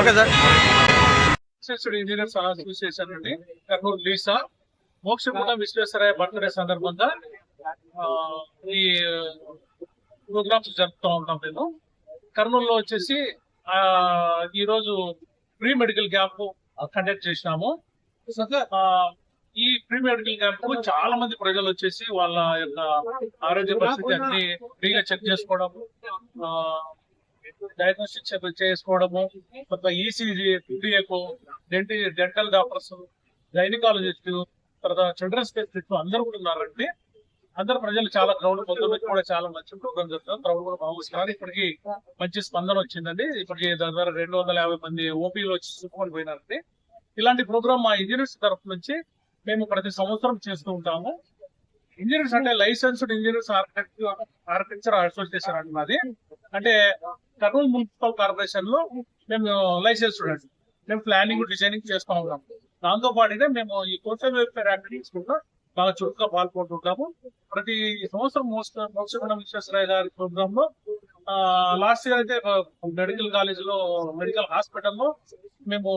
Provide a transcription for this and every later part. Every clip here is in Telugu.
Okay sir. Visvesvara engineers association నుండి కర్నూలు లీసా. మోక్షగుండ విశ్వేశ్వరయ్య బర్త్డే సందర్భంగా ఈ ప్రోగ్రామ్స్ జరుపుతూ ఉంటాం మేము. కర్నూలులో వచ్చేసి ఈరోజు ప్రీ మెడికల్ క్యాంప్ కండక్ట్ చేసినాము. ఈ ప్రీ మెడికల్ క్యాంప్కు చాలా మంది ప్రజలు వచ్చేసి వాళ్ళ యొక్క ఆరోగ్య పరిస్థితి అన్ని ఫ్రీగా చెక్ చేసుకోవడం డయాగ్నోస్టిక్ చేసుకోవడము కొత్త ఈసీజీ పీడిఎకు డెంటి డెంటల్ డాక్టర్స్ గైనకాలజిస్ట్ తర్వాత చిల్డ్రన్ స్పెషలిస్ట్ అందరూ కూడా ఉన్నారండి. అందరు ప్రజలు చాలా క్రౌడ్ పొద్దున్న కూడా చాలా మంచి ప్రోగ్రామ్ జరుగుతుంది. క్రౌడ్ కూడా బాగున్నారు ఇప్పటికి మంచి స్పందన వచ్చిందండి. ఇప్పటికి దాని ద్వారా రెండు వందల యాభై మంది ఓపీలు వచ్చి చూసుకొని పోయినారండి. ఇలాంటి ప్రోగ్రామ్ మా ఇంజనీర్స్ తరఫు నుంచి మేము ప్రతి సంవత్సరం చేస్తూ ఉంటాము. ఇంజనీర్స్ అంటే లైసెన్స్డ్ ఇంజనీర్స్ ఆర్కిటెక్చర్ అసోసియేషన్ అండి మాది. అంటే కర్నూలు మున్సిపల్ కార్పొరేషన్లో మేము లైసెన్స్ అండి మేము ప్లానింగ్ డిజైనింగ్ చేస్తూ ఉంటాం దాంతో పాటుగా మేము ఈ సోషల్ వెల్ఫేర్ యాక్టివిటీస్ కూడా బాగా చురుగ్గా పాల్గొంటుంటాము ప్రతి సంవత్సరం మోస్ట్ మోక్షగుండ విశ్వేశ్వరయ్య గారి ప్రోగ్రామ్లో లాస్ట్ ఇయర్ అయితే మెడికల్ కాలేజ్లో మెడికల్ హాస్పిటల్లో మేము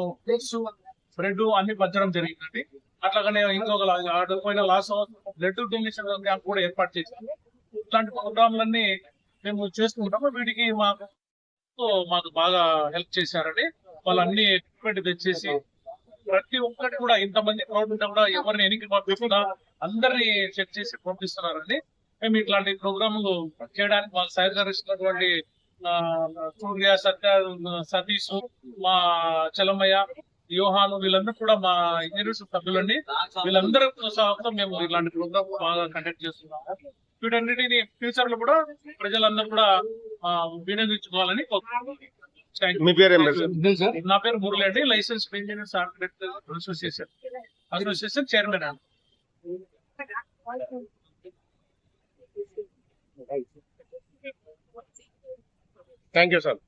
బ్రెడ్ అన్ని పంచడం జరిగిందండి. అట్లాగనే ఇంకొక ఆడిపోయిన లాస్ బ్లడ్ డొనేషన్ క్యాంప్ కూడా ఏర్పాటు చేశాము ఇట్లాంటి ప్రోగ్రాంలన్నీ మేము చేసుకుంటాము. వీటికి మాకు మాకు బాగా హెల్ప్ చేశారండి. వాళ్ళు అన్ని ఎక్విప్మెంట్ తెచ్చేసి ప్రతి ఒక్కటి కూడా ఇంతమంది క్రౌడ్ ఉంటే కూడా ఎవరిని ఎనికి పంపిస్తున్నా అందరినీ చెక్ చేసి పంపిస్తున్నారండి. మేము ఇట్లాంటి ప్రోగ్రాంలు చేయడానికి మాకు సహకరిస్తున్నటువంటి సూర్య సత్య సతీష్ మా చలమయ్య యోహాను వీళ్ళందరూ కూడా మా ఇంజనీర్స్ సభ్యులండి వీళ్ళందరూ సహకారంతో మేము ఇలాంటి ప్రోగ్రామ్ బాగా కండక్ట్ చేస్తున్నాము. వీటన్నిటిని ఫ్యూచర్లో కూడా ప్రజలందరూ కూడా ఆ, వినియోగించుకోవాలని. మీ పేరు నా పేరు మురళి అండి licence engineers architect association association chairman అండి. Thank you sir